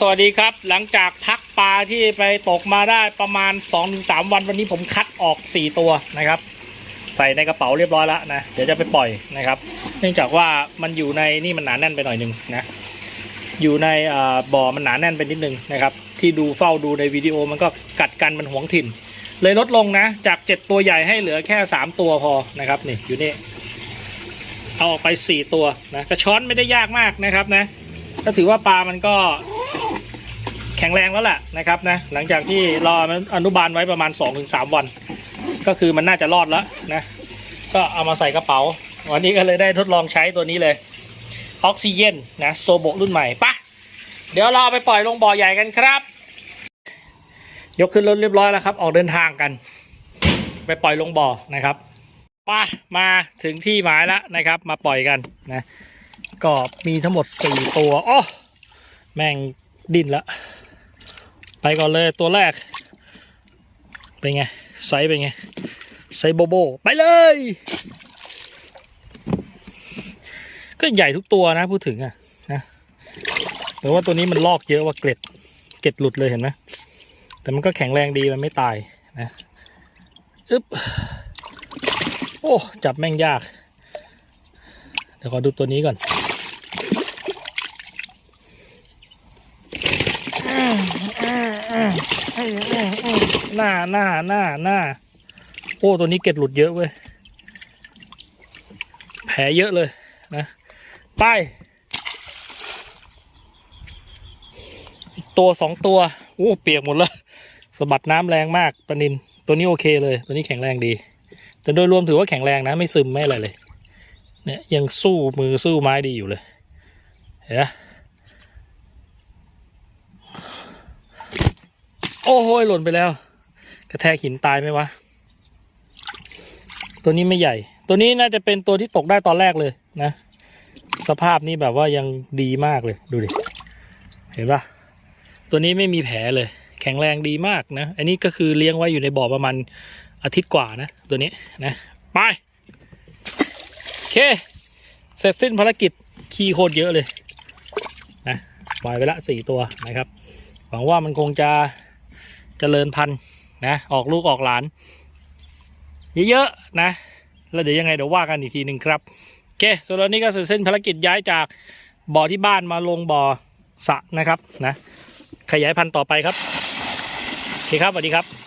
สวัสดีครับ หลังจากพักปลาที่ไปตกมาได้ประมาณ 2-3 วันวันนี้ผมคัดออก 4 ตัวนะครับ ใส่ในกระเป๋าเรียบร้อยแล้วนะ เดี๋ยวจะไปปล่อยนะครับ เนื่องจากว่ามันอยู่ในนี่มันหนาแน่นไปหน่อยหนึงนะ อยู่ในบ่อมันหนาแน่นไปนิดนึงนะครับ ที่ดูเฝ้าดูในวิดีโอมันก็กัดกันมันหวงถิ่น เลยลดลงนะ จาก 7 ตัวใหญ่ให้เหลือแค่ 3 ตัวพอนะครับนี่อยู่นี่เอาออกไป 4 ตัวนะกระช้อนไม่ได้ยากมากนะครับนะก็ถือว่าปลามันก็ แข็งแรงแล้วแหละนะครับนะหลังจากที่รออนุบาลไว้ประมาณ 2-3 วัน ก็คือมันน่าจะรอดแล้วนะก็เอามาใส่กระเป๋า วันนี้ก็เลยได้ทดลองใช้ตัวนี้เลยออกซิเจนนะโซโบรุ่นใหม่ปะเดี๋ยวเราไปปล่อยลงบ่อใหญ่กันครับ ยกขึ้นรถเรียบร้อยแล้วครับ ออกเดินทางกัน ไปปล่อยลงบ่อนะครับป่ะมาถึงที่หมายแล้วนะครับ มาปล่อยกันนะก็มีทั้งหมดสี่ตัวโอ้แม่งดิ้นละ ไปก่อนเลยตัวแรก เป็นไง ไซส์เป็นไง ไซส์โบโบ ไปเลย ก็ใหญ่ทุกตัวนะพูดถึงอะนะแต่ว่าตัวนี้มันลอกเยอะว่าเกล็ด เกล็ดหลุดเลยเห็นไหมแต่มันก็แข็งแรงดีมันไม่ตายนะอึ๊บโอ้ จับแม่งยาก เดี๋ยวขอดูตัวนี้ก่อน หน้าหน้าหน้าหน้าโอ้ตัวนี้เก็ดหลุดเยอะเว้ย แผลเยอะเลยนะ ไป ตัวสองตัวโอ้เปียกหมดแล้วสะบัดน้ำแรงมากปนิน ตัวนี้โอเคเลย ตัวนี้แข็งแรงดี แต่โดยรวมถือว่าแข็งแรงนะ ไม่ซึมไม่อะไรเลย เนี่ยยังสู้มือสู้ไม้ดีอยู่เลย เห็นไหม โอ้โหหล่นไปแล้ว กระแทกหินตายไหมวะ ตัวนี้ไม่ใหญ่ ตัวนี้น่าจะเป็นตัวที่ตกได้ตอนแรกเลยนะ สภาพนี้แบบว่ายังดีมากเลยดูดิ เห็นปะตัวนี้ไม่มีแผลเลย แข็งแรงดีมากนะ อันนี้ก็คือเลี้ยงไว้อยู่ในบ่อประมาณอาทิตย์กว่านะ ตัวนี้นะ ไป โอเค เสร็จสิ้นภารกิจขี้โคตรเยอะเลยนะปล่อยไปละสี่ตัวนะครับหวังว่ามันคงจะ เจริญพันธุ์นะ ออกลูกออกหลาน เยอะๆนะ แล้วเดี๋ยวยังไงเดี๋ยวว่ากันอีกทีหนึ่งครับ โอเคส่วนนี้ก็เสร็จสิ้นภารกิจย้ายจากบ่อที่บ้านมาลงบ่อสระนะครับนะ ขยายพันธุ์ต่อไปครับโอเคครับสวัสดีครับ